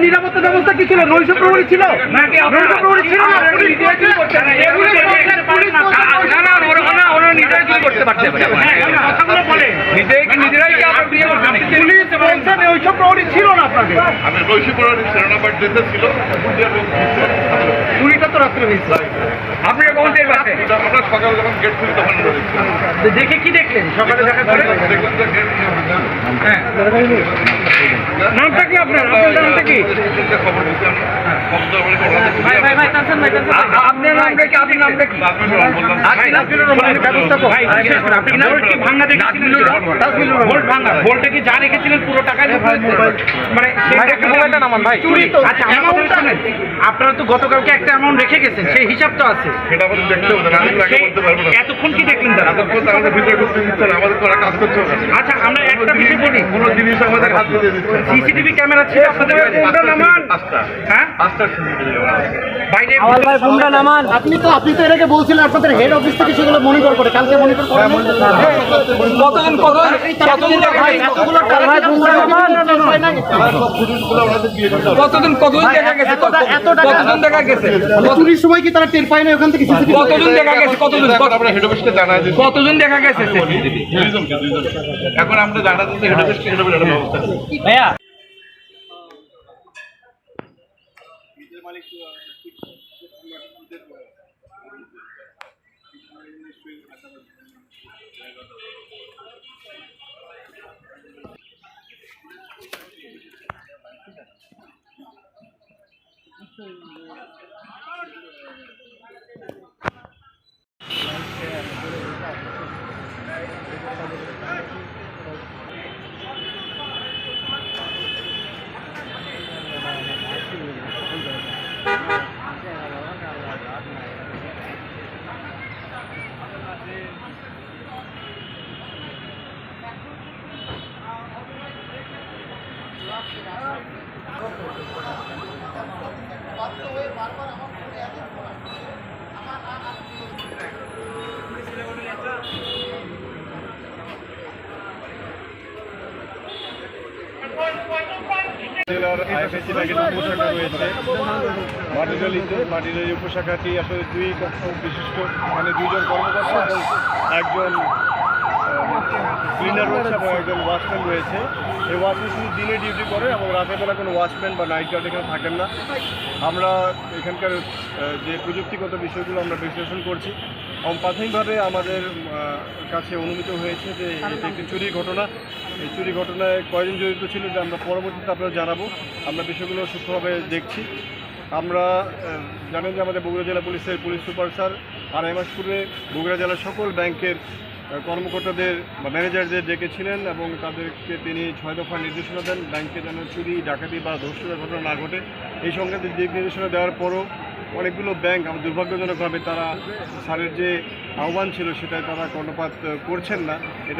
নিরাপত্তা ব্যবস্থা কি ছিল? নৈশ প্রহরী ছিল? নৈশ প্রহরী না? দেখে কি দেখলেন? সকালে দেখা নামটা কি আপনার? আপনার নামটা কি? আপনার কি যা রেখেছিলেন পুরো মানে তো। আপনারা গতকালকে একটা অ্যামাউন্ট রেখে গেছেন সেই হিসাব তো আছে। এতক্ষণ কি দেখলেন তারা। আচ্ছা আমরা একটা বিষয় বলি। কোনো জিনিস আমাদের হাত দিয়ে দিচ্ছে সিসিটিভি ক্যামেরা ছিল আপনাদের হ্যাঁ? আপনি তো আপনি তো এটাকে বলছিলেন আপনাদের হেড অফিস থেকে সেগুলো মনিটর করে কালকে মনিটর করে কতদিন কতদিন। কতদিন দেখা গেছে কতদিন দেখা গেছে চুরির সময় কি তারা টের পায় না ওখান থেকে সিসিটিভি দেখা গেছে কতদিন হেড অফিসকে জানাই কতজন দেখা গেছে এখন আমরা জানা দিচ্ছি হেড অফিসকে হেড অফিস একটা ব্যবস্থা করবে। ভাইয়া জেলার আইএফএসি ব্যাগের উপশাখা রয়েছে। মাটিরালিতে মাটিরালি উপশাখাটি আসলে দুই বিশিষ্ট এখানে দুইজন কর্মকর্তা একজন ক্লিনার রয়েছে এবং একজন ওয়াচম্যান রয়েছে। এই ওয়াচম্যান শুধু দিনে ডিউটি করে এবং রাতের বেলা কোনো ওয়াচম্যান বা নাইট গার্ড এখানে থাকেন না। আমরা এখানকার যে প্রযুক্তিগত বিষয়গুলো আমরা বিশ্লেষণ করছি, এবং প্রাথমিকভাবে আমাদের কাছে অনুমিত হয়েছে যে এটি একটি চুরির ঘটনা। এই চুরি ঘটনায় কয়জন জড়িত ছিল যে আমরা পরবর্তীতে আপনারা জানাব। আমরা বিষয়গুলো সূক্ষ্মভাবে দেখছি। আমরা জানেন যে আমাদের বগুড়া জেলা পুলিশের পুলিশ সুপার স্যার মাস পূর্বে বগুড়া জেলার সকল ব্যাংকের কর্মকর্তাদের বা ম্যানেজারদের ডেকেছিলেন এবং তাদেরকে তিনি ছয় দফা নির্দেশনা দেন, ব্যাংকে যেন চুরি, ডাকাতি বা ধর্ষণের ঘটনা না ঘটে। এই সংক্রান্ত দিক নির্দেশনা দেওয়ার পরও অনেকগুলো ব্যাংক আমার দুর্ভাগ্যজনকভাবে তারা স্যারের যে আহ্বান ছিল সেটাই তারা কর্ণপাত করছেন না। এটা